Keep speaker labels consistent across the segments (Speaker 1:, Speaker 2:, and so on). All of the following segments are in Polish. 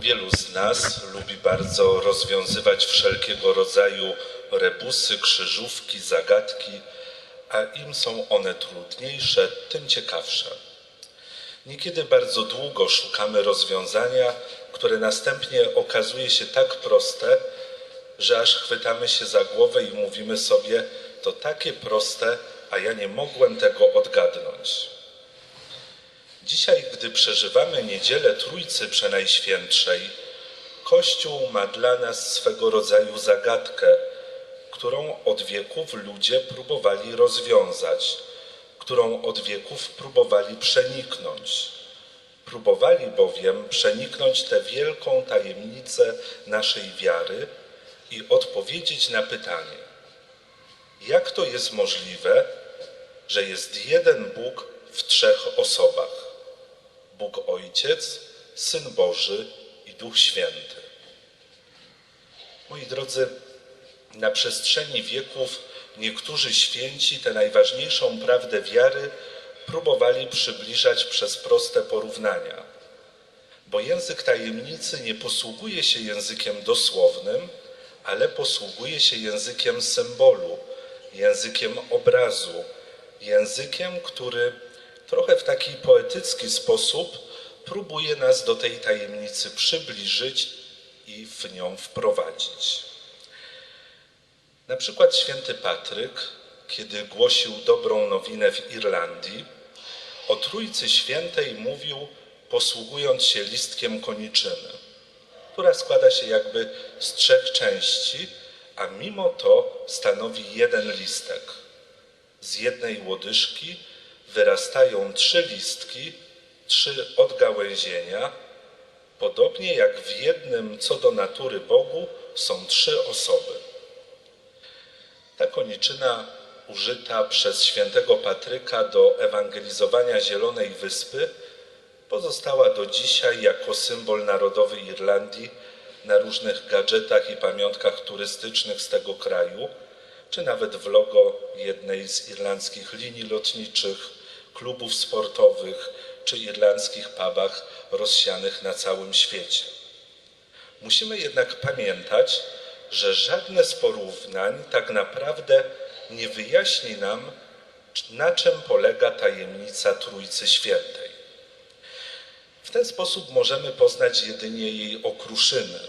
Speaker 1: Wielu z nas lubi bardzo rozwiązywać wszelkiego rodzaju rebusy, krzyżówki, zagadki, a im są one trudniejsze, tym ciekawsze. Niekiedy bardzo długo szukamy rozwiązania, które następnie okazuje się tak proste, że aż chwytamy się za głowę i mówimy sobie, to takie proste, a ja nie mogłem tego odgadnąć. Dzisiaj, gdy przeżywamy niedzielę Trójcy Przenajświętszej, Kościół ma dla nas swego rodzaju zagadkę, którą od wieków ludzie próbowali rozwiązać, którą od wieków próbowali przeniknąć. Próbowali bowiem przeniknąć tę wielką tajemnicę naszej wiary i odpowiedzieć na pytanie, jak to jest możliwe, że jest jeden Bóg w trzech osobach? Bóg Ojciec, Syn Boży i Duch Święty. Moi drodzy, na przestrzeni wieków niektórzy święci tę najważniejszą prawdę wiary próbowali przybliżać przez proste porównania, bo język tajemnicy nie posługuje się językiem dosłownym, ale posługuje się językiem symbolu, językiem obrazu, językiem, który trochę w taki poetycki sposób próbuje nas do tej tajemnicy przybliżyć i w nią wprowadzić. Na przykład święty Patryk, kiedy głosił dobrą nowinę w Irlandii, o Trójcy Świętej mówił, posługując się listkiem koniczyny, która składa się jakby z trzech części, a mimo to stanowi jeden listek. Z jednej łodyżki wyrastają trzy listki, trzy odgałęzienia, podobnie jak w jednym co do natury Bogu są trzy osoby. Ta koniczyna użyta przez świętego Patryka do ewangelizowania Zielonej Wyspy pozostała do dzisiaj jako symbol narodowy Irlandii na różnych gadżetach i pamiątkach turystycznych z tego kraju, czy nawet w logo jednej z irlandzkich linii lotniczych, klubów sportowych czy irlandzkich pubach rozsianych na całym świecie. Musimy jednak pamiętać, że żadne z porównań tak naprawdę nie wyjaśni nam, na czym polega tajemnica Trójcy Świętej. W ten sposób możemy poznać jedynie jej okruszyny.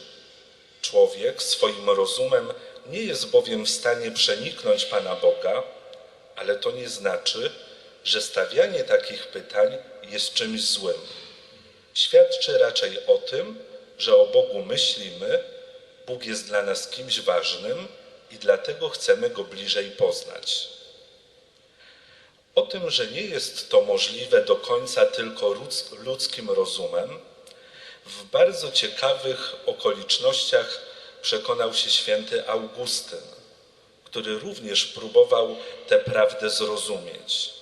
Speaker 1: Człowiek swoim rozumem nie jest bowiem w stanie przeniknąć Pana Boga, ale to nie znaczy, że stawianie takich pytań jest czymś złym. Świadczy raczej o tym, że o Bogu myślimy, Bóg jest dla nas kimś ważnym i dlatego chcemy Go bliżej poznać. O tym, że nie jest to możliwe do końca tylko ludzkim rozumem, w bardzo ciekawych okolicznościach przekonał się święty Augustyn, który również próbował tę prawdę zrozumieć.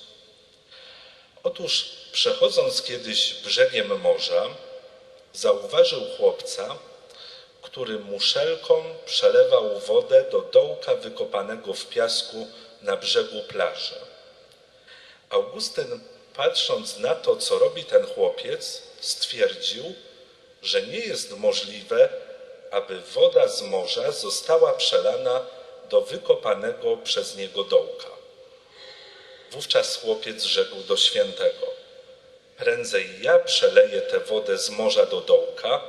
Speaker 1: Otóż, przechodząc kiedyś brzegiem morza, zauważył chłopca, który muszelką przelewał wodę do dołka wykopanego w piasku na brzegu plaży. Augustyn, patrząc na to, co robi ten chłopiec, stwierdził, że nie jest możliwe, aby woda z morza została przelana do wykopanego przez niego dołka. Wówczas chłopiec rzekł do świętego: Prędzej ja przeleję tę wodę z morza do dołka,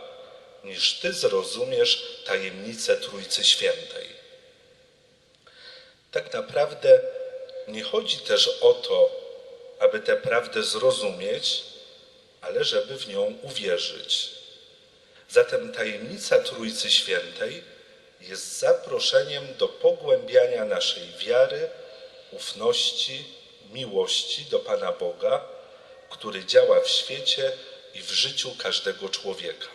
Speaker 1: niż ty zrozumiesz tajemnicę Trójcy Świętej. Tak naprawdę nie chodzi też o to, aby tę prawdę zrozumieć, ale żeby w nią uwierzyć. Zatem tajemnica Trójcy Świętej jest zaproszeniem do pogłębiania naszej wiary, ufności, miłości do Pana Boga, który działa w świecie i w życiu każdego człowieka.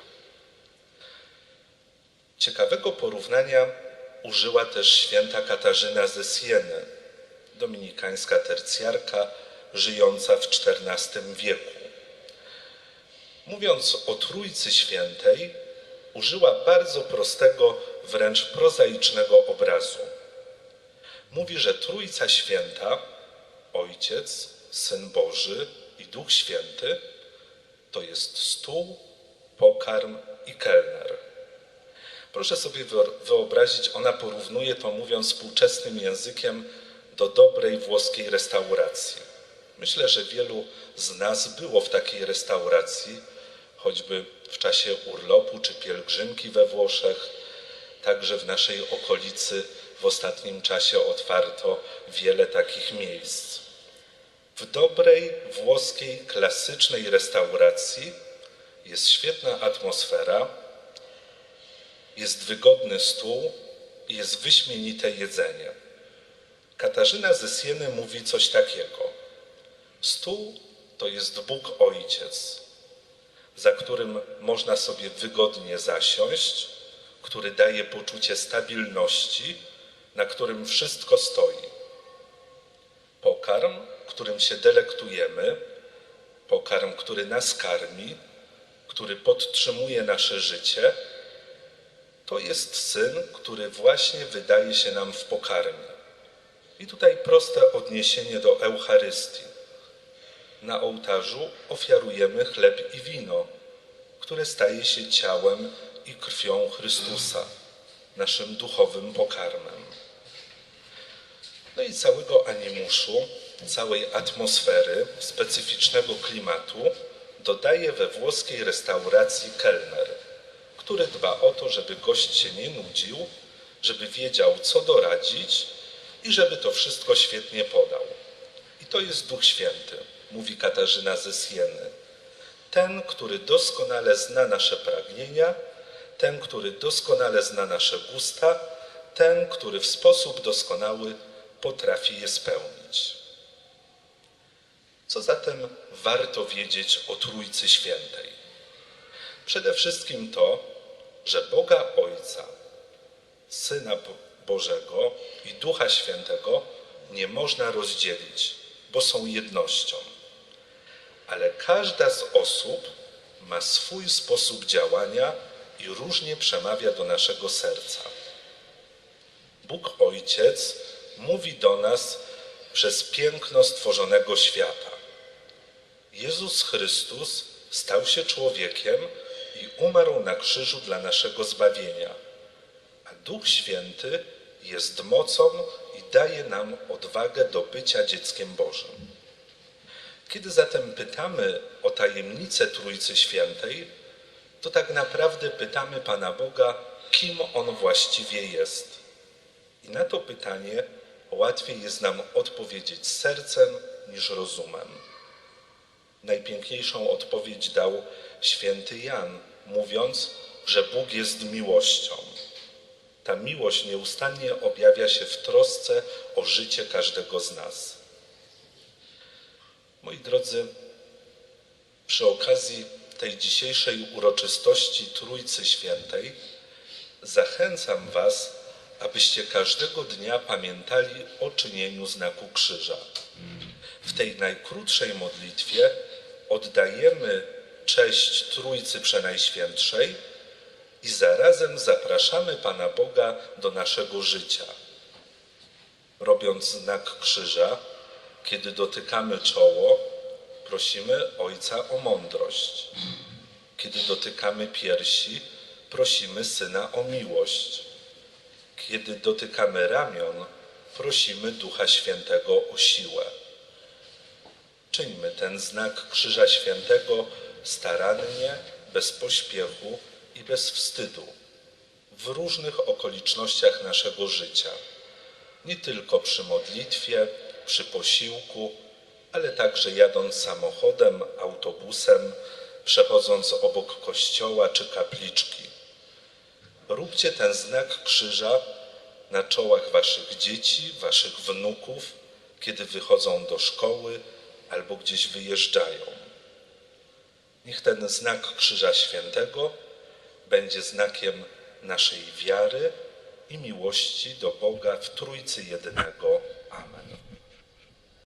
Speaker 1: Ciekawego porównania użyła też święta Katarzyna ze Sieny, dominikańska tercjarka żyjąca w XIV wieku. Mówiąc o Trójcy Świętej, użyła bardzo prostego, wręcz prozaicznego obrazu. Mówi, że Trójca Święta, Ojciec, Syn Boży i Duch Święty, to jest stół, pokarm i kelner. Proszę sobie wyobrazić, ona porównuje to, mówiąc współczesnym językiem, do dobrej włoskiej restauracji. Myślę, że wielu z nas było w takiej restauracji, choćby w czasie urlopu czy pielgrzymki we Włoszech. Także w naszej okolicy w ostatnim czasie otwarto wiele takich miejsc. W dobrej włoskiej klasycznej restauracji jest świetna atmosfera, jest wygodny stół i jest wyśmienite jedzenie. Katarzyna ze Sieny mówi coś takiego. Stół to jest Bóg Ojciec, za którym można sobie wygodnie zasiąść, który daje poczucie stabilności, na którym wszystko stoi. Pokarm, którym się delektujemy, pokarm, który nas karmi, który podtrzymuje nasze życie, to jest syn, który właśnie wydaje się nam w pokarmie. I tutaj proste odniesienie do Eucharystii. Na ołtarzu ofiarujemy chleb i wino, które staje się ciałem i krwią Chrystusa, naszym duchowym pokarmem. No i całego animuszu, całej atmosfery, specyficznego klimatu dodaje we włoskiej restauracji kelner, który dba o to, żeby gość się nie nudził, żeby wiedział, co doradzić i żeby to wszystko świetnie podał. I to jest Duch Święty, mówi Katarzyna ze Sieny. Ten, który doskonale zna nasze pragnienia, ten, który doskonale zna nasze gusta, ten, który w sposób doskonały potrafi je spełnić. Co zatem warto wiedzieć o Trójcy Świętej? Przede wszystkim to, że Boga Ojca, Syna Bożego i Ducha Świętego nie można rozdzielić, bo są jednością. Ale każda z osób ma swój sposób działania i różnie przemawia do naszego serca. Bóg Ojciec mówi do nas przez piękno stworzonego świata. Jezus Chrystus stał się człowiekiem i umarł na krzyżu dla naszego zbawienia. A Duch Święty jest mocą i daje nam odwagę do bycia dzieckiem Bożym. Kiedy zatem pytamy o tajemnicę Trójcy Świętej, to tak naprawdę pytamy Pana Boga, kim On właściwie jest. I na to pytanie łatwiej jest nam odpowiedzieć sercem niż rozumem. Najpiękniejszą odpowiedź dał święty Jan, mówiąc, że Bóg jest miłością. Ta miłość nieustannie objawia się w trosce o życie każdego z nas. Moi drodzy, przy okazji tej dzisiejszej uroczystości Trójcy Świętej zachęcam Was, abyście każdego dnia pamiętali o czynieniu znaku krzyża. W tej najkrótszej modlitwie oddajemy cześć Trójcy Przenajświętszej i zarazem zapraszamy Pana Boga do naszego życia. Robiąc znak krzyża, kiedy dotykamy czoło, prosimy Ojca o mądrość. Kiedy dotykamy piersi, prosimy Syna o miłość. Kiedy dotykamy ramion, prosimy Ducha Świętego o siłę. Czyńmy ten znak Krzyża Świętego starannie, bez pośpiechu i bez wstydu w różnych okolicznościach naszego życia. Nie tylko przy modlitwie, przy posiłku, ale także jadąc samochodem, autobusem, przechodząc obok kościoła czy kapliczki. Róbcie ten znak krzyża na czołach waszych dzieci, waszych wnuków, kiedy wychodzą do szkoły albo gdzieś wyjeżdżają. Niech ten znak Krzyża Świętego będzie znakiem naszej wiary i miłości do Boga w Trójcy Jedynego. Amen.